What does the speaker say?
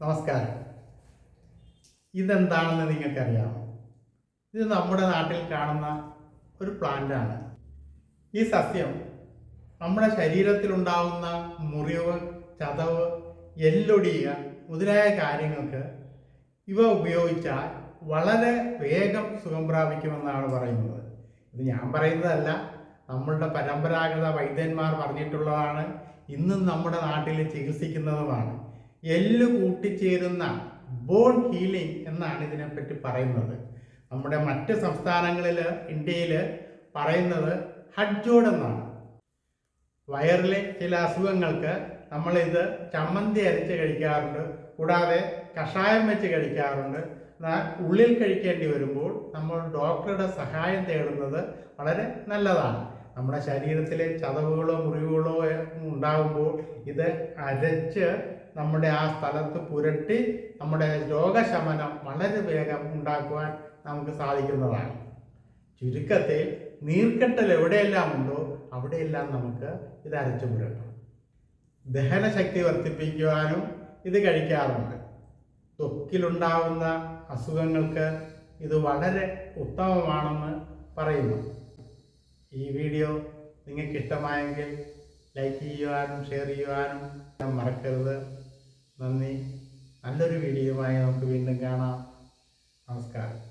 നമസ്കാരം. ഇതെന്താണെന്ന് നിങ്ങൾക്കറിയാമോ? ഇത് നമ്മുടെ നാട്ടിൽ കാണുന്ന ഒരു പ്ലാന്റാണ് ഈ സസ്യം നമ്മുടെ ശരീരത്തിലുണ്ടാവുന്ന മുറിവ് ചതവ് എല്ലൊടിയ മുതലായ കാര്യങ്ങൾക്ക് ഇവ ഉപയോഗിച്ചാൽ വളരെ വേഗം സുഖം പ്രാപിക്കുമെന്നാണ് പറയുന്നത്. ഇത് ഞാൻ പറയുന്നതല്ല. നമ്മളുടെ പരമ്പരാഗത വൈദ്യന്മാർ പറഞ്ഞിട്ടുള്ളതാണ്. ഇന്നും നമ്മുടെ നാട്ടിൽ ചികിത്സിക്കുന്നതുമാണ്. എല്ല് കൂട്ടിച്ചേരുന്ന ബോൺ ഹീലിംഗ് എന്നാണ് ഇതിനെപ്പറ്റി പറയുന്നത്. നമ്മുടെ മറ്റ് സംസ്ഥാനങ്ങളിൽ ഇന്ത്യയിൽ പറയുന്നത് ഹഡ്ജോഡ് എന്നാണ്. വയറിലെ ചില അസുഖങ്ങൾക്ക് നമ്മളിത് ചമ്മന്തി അരച്ച് കഴിക്കാറുണ്ട്. കൂടാതെ കഷായം വെച്ച് കഴിക്കാറുണ്ട്. ഉള്ളിൽ കഴിക്കേണ്ടി വരുമ്പോൾ നമ്മൾ ഡോക്ടറുടെ സഹായം തേടുന്നത് വളരെ നല്ലതാണ്. നമ്മുടെ ശരീരത്തിലെ ചതവുകളോ മുറിവുകളോ ഉണ്ടാകുമ്പോൾ ഇത് അരച്ച് നമ്മുടെ ആ സ്ഥലത്ത് പുരട്ടി നമ്മുടെ രോഗശമനം വളരെ വേഗം ഉണ്ടാക്കുവാൻ നമുക്ക് സാധിക്കുന്നതാണ്. ചുരുക്കത്തിൽ നീർക്കെട്ടൽ എവിടെയെല്ലാം ഉണ്ടോ അവിടെയെല്ലാം നമുക്ക് ഇത് അരച്ചു പുരട്ടണം. ദഹനശക്തി വർദ്ധിപ്പിക്കുവാനും ഇത് കഴിക്കാറുണ്ട്. ത്വക്കിലുണ്ടാവുന്ന അസുഖങ്ങൾക്ക് ഇത് വളരെ ഉത്തമമാണെന്ന് പറയുന്നു. ഈ വീഡിയോ നിങ്ങൾക്ക് ഇഷ്ടമായെങ്കിൽ ലൈക്ക് ചെയ്യുവാനും ഷെയർ ചെയ്യുവാനും മറക്കരുത്. നന്ദി. നല്ലൊരു വീഡിയോയുമായി നമുക്ക് വീണ്ടും കാണാം. നമസ്കാരം.